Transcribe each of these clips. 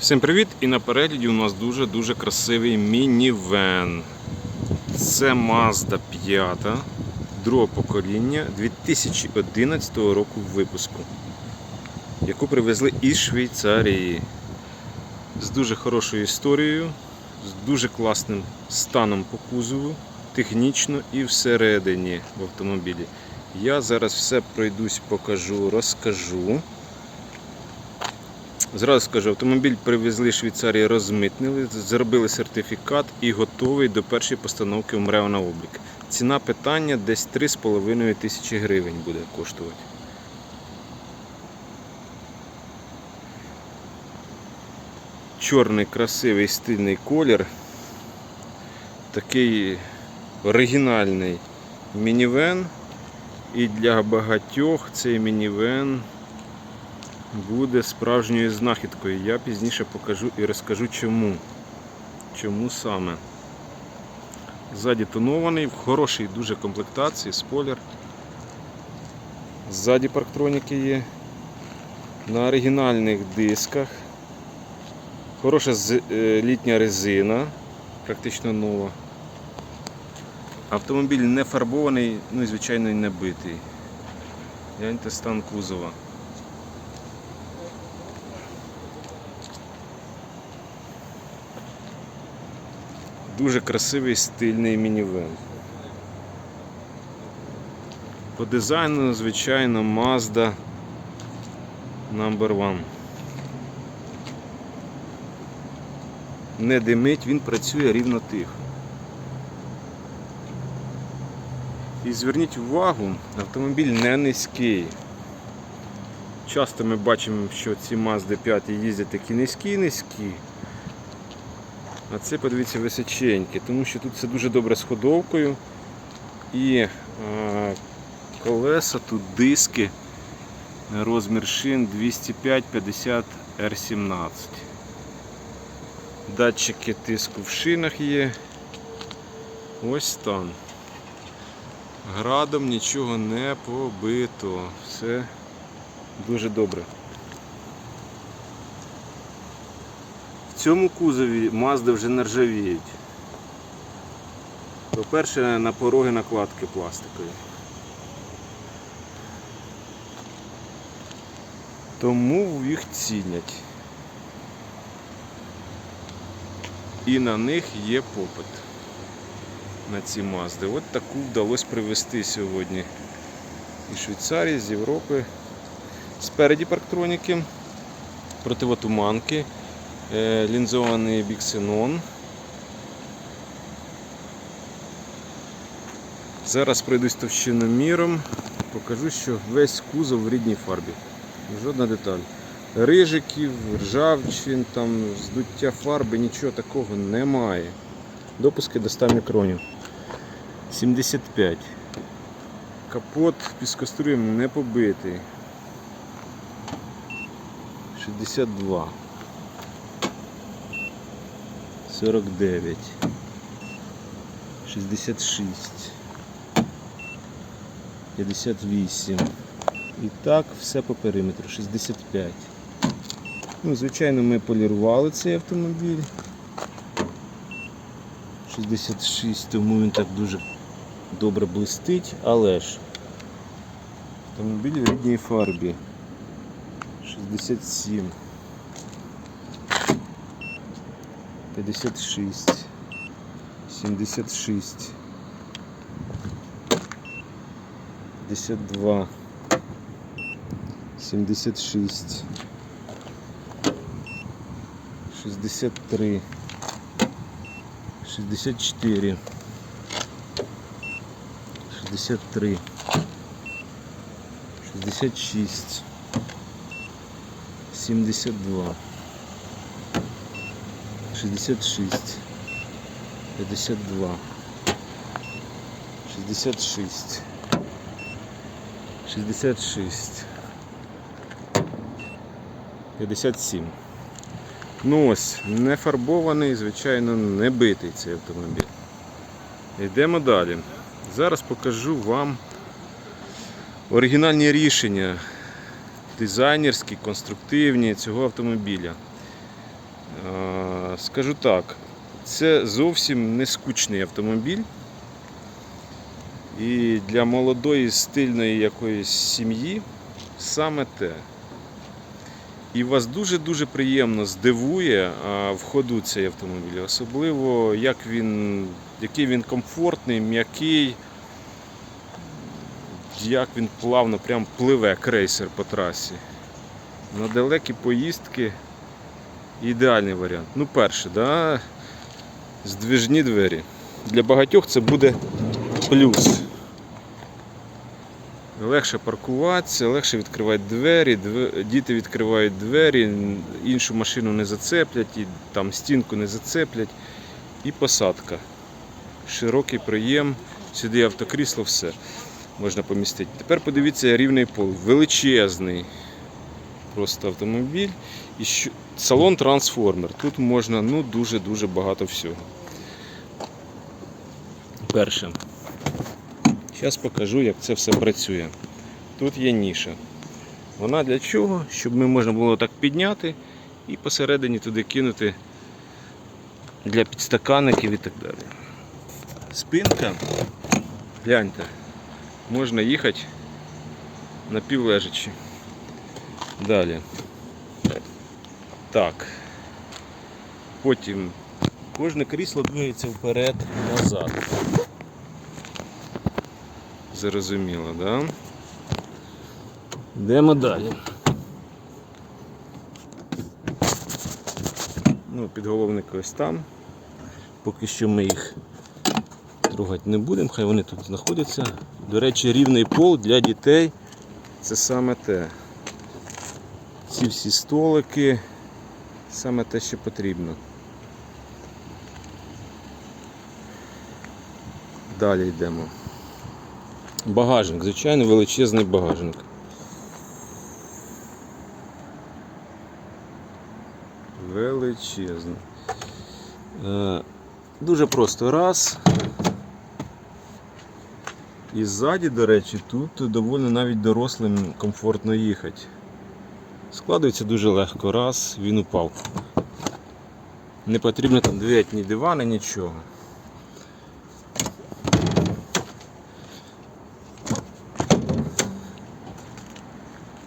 Всім привіт! І на перегляді у нас дуже-дуже красивий мінівен. Це Mazda 5 другого покоління 2011 року випуску, яку привезли із Швейцарії. З дуже хорошою історією, з дуже класним станом по кузову, технічно і всередині в автомобілі. Я зараз все пройдусь, покажу, розкажу. Зразу скажу, автомобіль привезли Швейцарії, розмитнили, зробили сертифікат і готовий до першої постановки в МРЕО на облік. Ціна питання десь 3,5 тисячі гривень буде коштувати. Чорний красивий стильний колір. Такий оригінальний мінівен. І для багатьох цей мінівен буде справжньою знахідкою. Я пізніше покажу і розкажу чому. Чому саме. Ззаді тонований, в хорошій дуже комплектації, спойлер. Ззаді парктроніки є. На оригінальних дисках. Хороша е, літня резина, практично нова. Автомобіль не фарбований, ну і звичайно не битий. Гляньте стан кузова. Дуже красивий стильний мінівен. По дизайну, звичайно, Mazda Number One. Не димить, він працює рівно тихо. І зверніть увагу, автомобіль не низький. Часто ми бачимо, що ці Mazda 5 їздять такі низькі-низькі. А це, подивіться, височеньке, тому що тут все дуже добре з ходовкою. І е, колеса, тут диски, розмір шин 205-50 R17. Датчики тиску в шинах є. Ось стан. Градом нічого не побито. Все дуже добре. Цьому кузові Mazda вже не ржавіють. По-перше, на пороги накладки пластикові. Тому їх цінять. І на них є попит. На ці Мазди. От таку вдалося привезти сьогодні. Із Швейцарії, з Європи. Спереді парктроніки, противотуманки. Е, лінзований біксенон. Зараз пройдусь товщиноміром, покажу, що весь кузов в рідній фарбі. Жодна деталь. Рижиків, ржавчин, там, здуття фарби, нічого такого немає. Допуски до 100 мікронів. 75. Капот піскоструєм не побитий. 62. 49 66 58 і так все по периметру. 65 ну, звичайно ми полірували цей автомобіль. 66 тому він так дуже добре блистить. Але ж автомобіль в рідній фарбі. 67 56, 76, 52, 76, 63, 64, 63, 66, 72. 66, 52, 66, 66, 57. Ну ось, не фарбований, звичайно, не битий цей автомобіль. Йдемо далі. Зараз покажу вам оригінальні рішення дизайнерські, конструктивні цього автомобіля. Скажу так, це зовсім не скучний автомобіль. І для молодої стильної якоїсь сім'ї саме те. І вас дуже-дуже приємно здивує в ходу цей автомобіль. Особливо, як він, який він комфортний, м'який, як він плавно прям пливе крейсер по трасі. На далекі поїздки ідеальний варіант. Ну, перше, да, здвижні двері. Для багатьох це буде плюс. Легше паркуватися, легше відкривати двері, дв- діти відкривають двері, іншу машину не зацеплять, і там стінку не зацеплять. І посадка. Широкий приєм, сюди автокрісло, все можна помістити. Тепер подивіться рівний пол, величезний просто автомобіль. І що... Салон трансформер. Тут можна ну, дуже-дуже багато всього. Перше. Зараз покажу, як це все працює. Тут є ніша. Вона для чого? Щоб ми можна було так підняти і посередині туди кинути для підстаканників і так далі. Спинка, гляньте, можна їхати напівлежачи. Далі. Так. Потім кожне крісло двигається вперед назад. Зрозуміло, да? Йдемо далі. Ну, підголовник ось там. Поки що ми їх трогати не будемо, хай вони тут знаходяться. До речі, рівний пол для дітей це саме те. Ці всі столики, саме те, що потрібно. Далі йдемо. Багажник, звичайно, величезний багажник. Величезний. Е, Дуже просто раз. І ззаді, до речі, тут доволі навіть дорослим комфортно їхати. Складується дуже легко. Раз, він упав. Не потрібно там двигати ні дивани, нічого.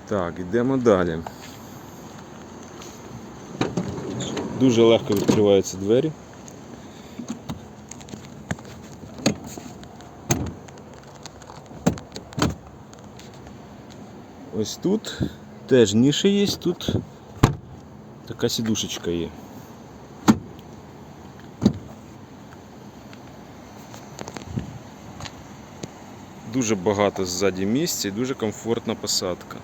Так, йдемо далі. Дуже легко відкриваються двері. Ось тут теж ніша є, тут така сідушечка є. Дуже багато ззаді місця і дуже комфортна посадка.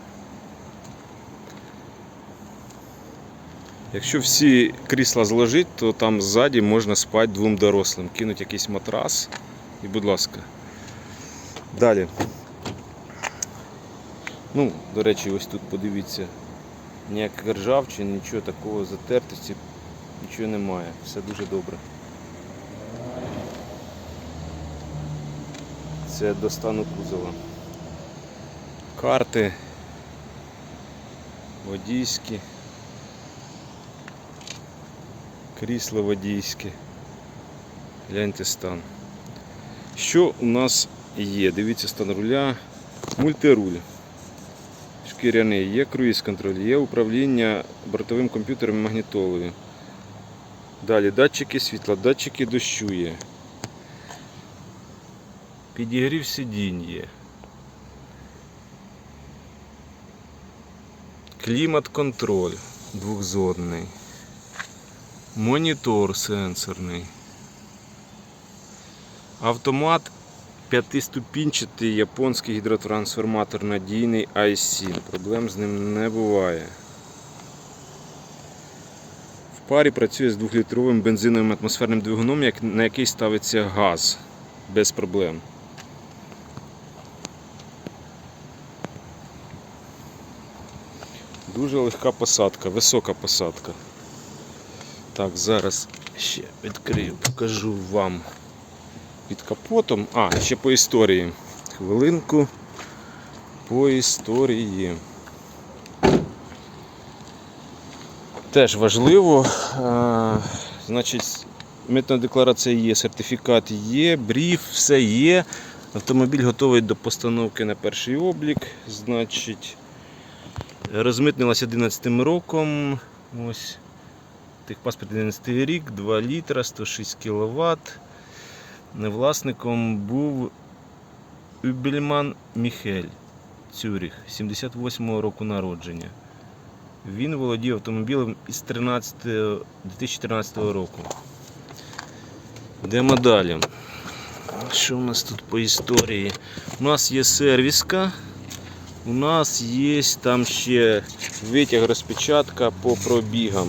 Якщо всі крісла зложити, то там ззаді можна спати двом дорослим. Кинуть якийсь матрас і будь ласка. Далі. Ну, до речі, ось тут подивіться. Ніяких ржавчин, нічого такого затертості, нічого немає. Все дуже добре. Це до стану кузова. Карти водійські. Крісло водійське. Гляньте стан. Що у нас є? Дивіться стан руля. Мультируль. Шкіряний, є круїз контроль, є управління бортовим комп'ютером і магнітолою. Далі датчики світла, датчики дощу є. Підігрів сидінь є. Клімат контроль двохзонний. Монітор сенсорний. Автомат п'ятиступінчатий японський гідротрансформатор надійний i7. Проблем з ним не буває. В парі працює з 2-літровим бензиновим атмосферним двигуном, на який ставиться газ без проблем. Дуже легка посадка, висока посадка. Так, зараз ще відкрию, покажу вам під капотом. А, ще по історії. Хвилинку по історії. теж важливо. Е, Значить, митна декларація є, сертифікат є, бриф, все є. Автомобіль готовий до постановки на перший облік. Значить, розмитнилась 11 роком. Ось. Техпаспорт 11 рік, 2 літра, 106 кВт. Власником був Юбельман Міхель Цюріх, 78-го року народження. Він володів автомобілем із 13, 2013 року. Йдемо далі. Що у нас тут по історії? У нас є сервіска. У нас є там ще витяг розпечатка по пробігам.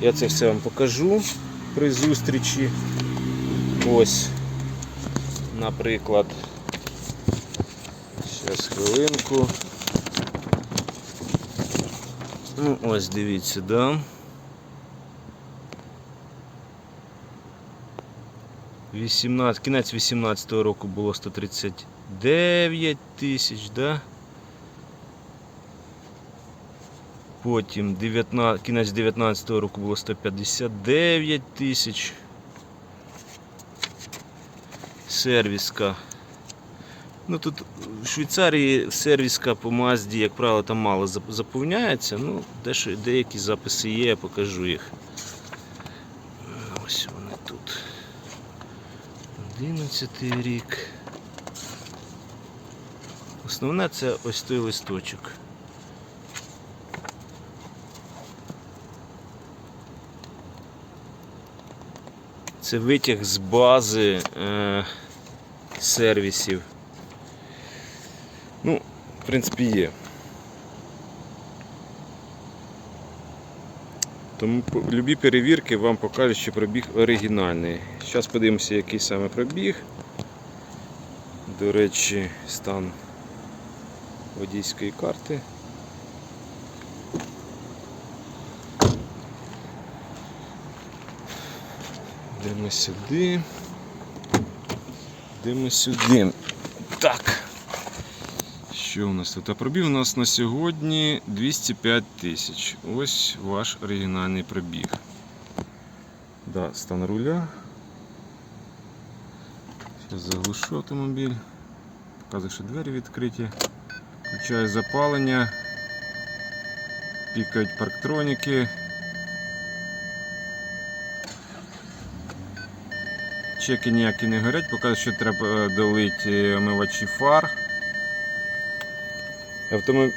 Я це все вам покажу при зустрічі. Ось, наприклад. Зараз хвилинку. Ну, ось дивіться, да. Кінець 18-го року було 139 тисяч, да? Потім 19, кінець 19-го року було 159 тисяч. Сервіска. Ну тут в Швейцарії сервіска по Мазді, як правило, там мало заповняється. Ну, дещо, деякі записи є, я покажу їх. Ось вони тут. 11 рік. Основне це ось той листочок. Це витяг з бази е, сервісів. Ну, в принципі, є. Тому любі перевірки вам покажуть, що пробіг оригінальний. Зараз подивимося, який саме пробіг. До речі, стан водійської карти. Йдемо сюди. Йдемо сюди. Так. Що у нас тут? А пробіг у нас на сьогодні 205 тисяч. Ось ваш оригінальний пробіг. Да, стан руля. Зараз заглушу автомобіль. Показую, що двері відкриті. Включаю запалення. Пікають парктроніки. Чеки ніякі не горять, показує, що треба е, долити омивачі фар.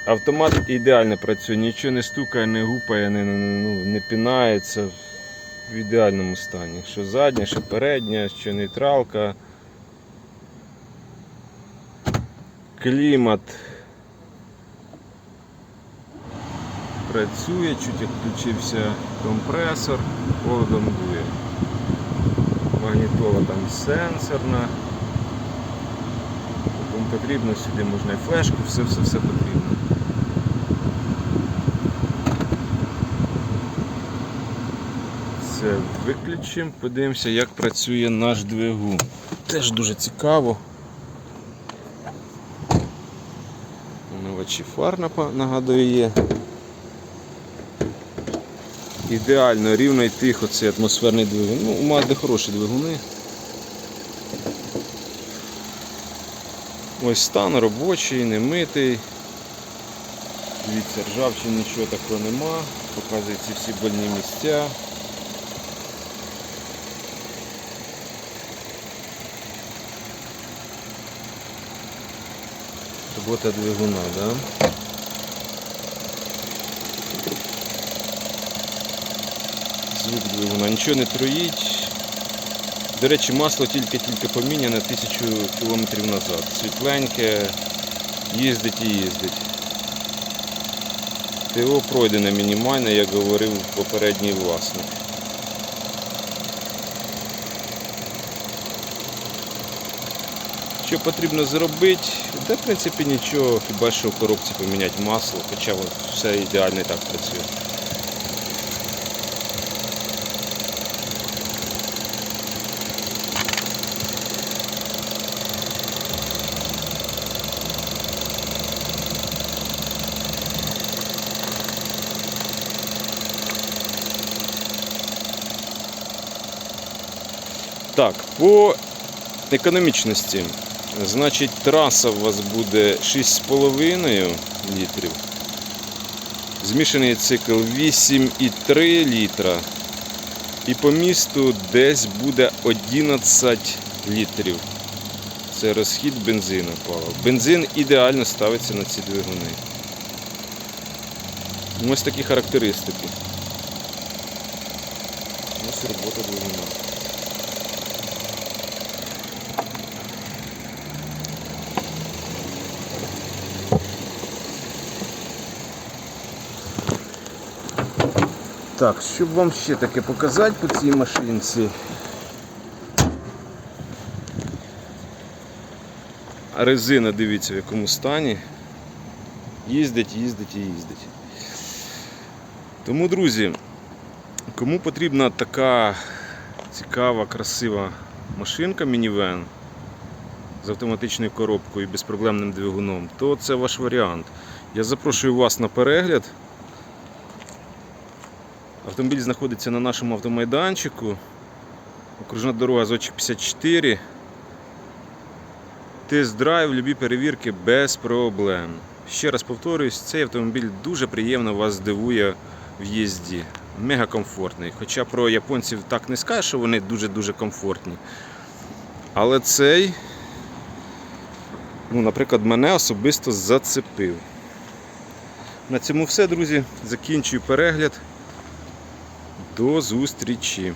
Автомат ідеально працює, нічого не стукає, не гупає, не, ну, не пінається в ідеальному стані. Що задня, що передня, що нейтралка. Клімат працює, чуть як включився компресор, холодом дує. Магнітола там сенсорна. Кому потрібно, сюди можна і флешку, все, все, все потрібно. Це виключимо, подивимося, як працює наш двигун. Теж дуже цікаво. Умивачі фар нагадую є. Ідеально, рівно і тихо цей атмосферний двигун. Ну, у Мазди хороші двигуни. Ось стан робочий, не митий. Дивіться, ржавчини нічого такого нема. Показує ці всі больні місця. Робота двигуна, да? Звук двигуна, нічого не троїть. До речі, масло тільки-тільки поміняне тисячу кілометрів назад. Світленьке, їздить і їздить. ТО пройдене мінімальне, як говорив попередній власник. Що потрібно зробити? Та в принципі нічого, хіба що в коробці поміняти масло, хоча все ідеально і так працює. Так, по економічності. Значить, траса у вас буде 6,5 літрів. Змішаний цикл 8,3 літра. І по місту десь буде 11 літрів. Це розхід бензину палива. Бензин ідеально ставиться на ці двигуни. Ось такі характеристики. Ось робота двигуна. Так, щоб вам ще таке показати по цій машинці. Резина, дивіться в якому стані. Їздить, їздить і їздить. Тому, друзі, кому потрібна така цікава, красива машинка мінівен з автоматичною коробкою і безпроблемним двигуном, то це ваш варіант. Я запрошую вас на перегляд. Автомобіль знаходиться на нашому автомайданчику. Окружна дорога Зочик 54. Тест-драйв, любі перевірки без проблем. Ще раз повторюсь, цей автомобіль дуже приємно вас здивує в їзді. Мега комфортний. Хоча про японців так не скажеш, що вони дуже-дуже комфортні. Але цей, ну, наприклад, мене особисто зацепив. На цьому все, друзі. Закінчую перегляд. До зустрічі!